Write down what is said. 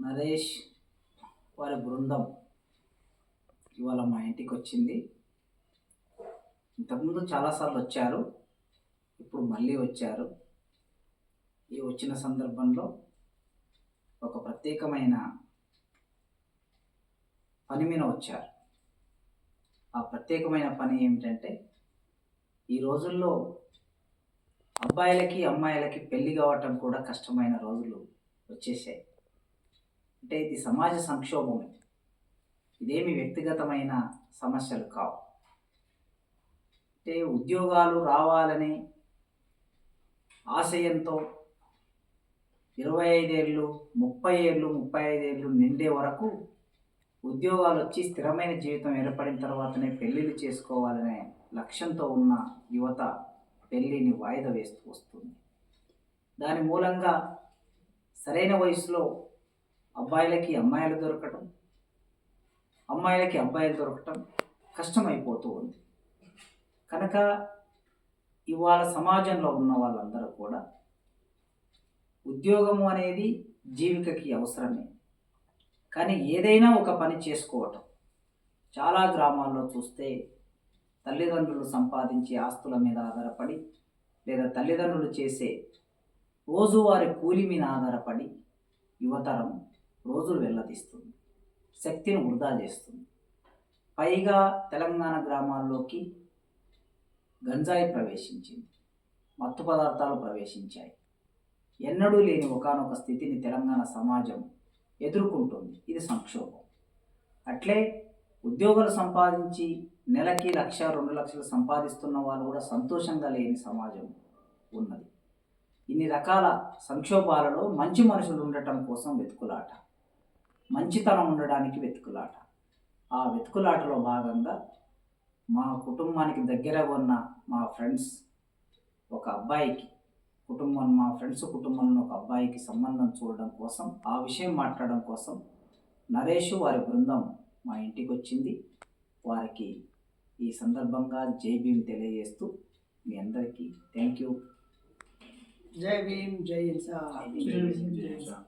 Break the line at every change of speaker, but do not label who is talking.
నరేష్ వారి బృందం ఇవాళ మా ఇంటికి వచ్చింది. ఇంతకుముందు చాలాసార్లు వచ్చారు ఇప్పుడు మళ్ళీ వచ్చారు. ఈ వచ్చిన సందర్భంలో ఒక ప్రత్యేకమైన పని మీద వచ్చారు. ఆ ప్రత్యేకమైన పని ఏమిటంటే ఈ రోజుల్లో అబ్బాయిలకి అమ్మాయిలకి పెళ్ళి కావటం కూడా కష్టమైన రోజులు వచ్చేసాయి. అంటే ఇది సమాజ సంక్షోభం ఇదేమి వ్యక్తిగతమైన సమస్యలు కావు. అంటే ఉద్యోగాలు రావాలని ఆశయంతో ఇరవై ఐదేళ్ళు ముప్పై ఏళ్ళు ముప్పై ఐదేళ్ళు నిండే వరకు ఉద్యోగాలు వచ్చి స్థిరమైన జీవితం ఏర్పడిన తర్వాతనే పెళ్ళిళ్ళు చేసుకోవాలనే లక్ష్యంతో ఉన్న యువత పెళ్ళిని వాయిదా వేస్తూ వస్తుంది. దాని మూలంగా సరైన వయసులో అబ్బాయిలకి అమ్మాయిలు దొరకటం అమ్మాయిలకి అబ్బాయిలు దొరకటం కష్టమైపోతూ ఉంది. కనుక ఇవాళ సమాజంలో ఉన్న వాళ్ళందరూ కూడా ఉద్యోగము అనేది జీవికకి అవసరమే. కానీ ఏదైనా ఒక పని చేసుకోవటం. చాలా గ్రామాల్లో చూస్తే తల్లిదండ్రులు సంపాదించే ఆస్తుల మీద ఆధారపడి లేదా తల్లిదండ్రులు చేసే రోజువారి కూలి మీద ఆధారపడి యువతరం రోజులు వెళ్ళదీస్తుంది శక్తిని వృధా చేస్తుంది. పైగా తెలంగాణ గ్రామాల్లోకి గంజాయి ప్రవేశించింది. మత్తు పదార్థాలు ప్రవేశించాయి. ఎన్నడూ లేని ఒకానొక స్థితిని తెలంగాణ సమాజం ఎదుర్కొంటుంది. ఇది సంక్షోభం. అట్లే ఉద్యోగాలు సంపాదించి నెలకి లక్ష రెండు లక్షలు సంపాదిస్తున్న వాళ్ళు కూడా సంతోషంగా లేని సమాజం ఉన్నది. ఇన్ని రకాల సంక్షోభాలలో మంచి మనుషులు ఉండటం కోసం వెతుకులాట. మంచితనం ఉండడానికి వెతుకులాట. ఆ వెతుకులాటలో భాగంగా మా కుటుంబానికి దగ్గర ఉన్న మా ఫ్రెండ్స్ ఒక అబ్బాయికి కుటుంబం మా ఫ్రెండ్స్ కుటుంబంలో ఒక అబ్బాయికి సంబంధం చూడడం కోసం ఆ విషయం మాట్లాడడం కోసం నరేష్ వారి బృందం మా ఇంటికి వచ్చింది వారికి ఈ సందర్భంగా జై భీమ్ తెలియజేస్తూ మీ అందరికీ థ్యాంక్ యూ.
జై భీమ్ జై ఇన్సాన్.
జై భీమ్, జై ఇన్సాన్.